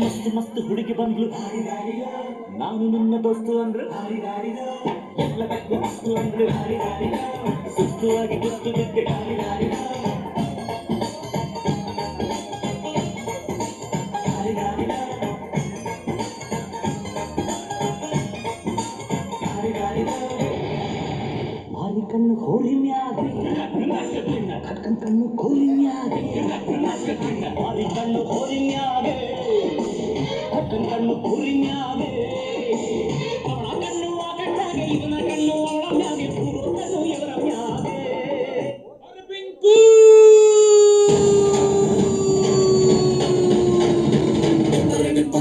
ಮಸ್ತ್ ಮಸ್ತ್ ಹುಡುಗಿ ಬಂದ್ಲು. ನಾನು ನಿನ್ನ ದೋಸ್ತು ಅಂದ್ರು. ಎಲ್ಲದಕ್ಕೂ ಅಷ್ಟು ಅಂದ್ರು. ಮಾರಿ ಕಣ್ಣು ಹೋರಿ ಮ್ಯಾಗೆ ಕಟ್ಟನ್ ಕಣ್ಣು ಕೋಲಿ ಮ್ಯಾಗೆ ಮಾರಿ ಕಣ್ಣು ಹೋರಿ ಮ್ಯಾಗೆ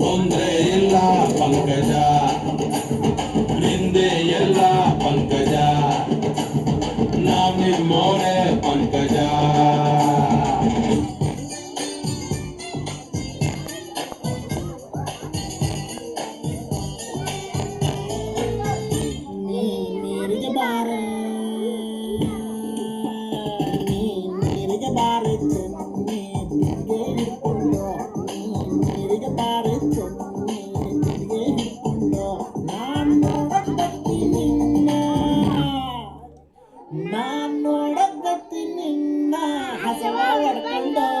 ತೊಂದ್ರೆ ಇಲ್ಲ ಪಂಕಜ ನಿಂದೆ ಎಲ್ಲ ಪಂಕಜ ನಾವ್ ನಿಮ್ಮೋರೆ se va abarcando.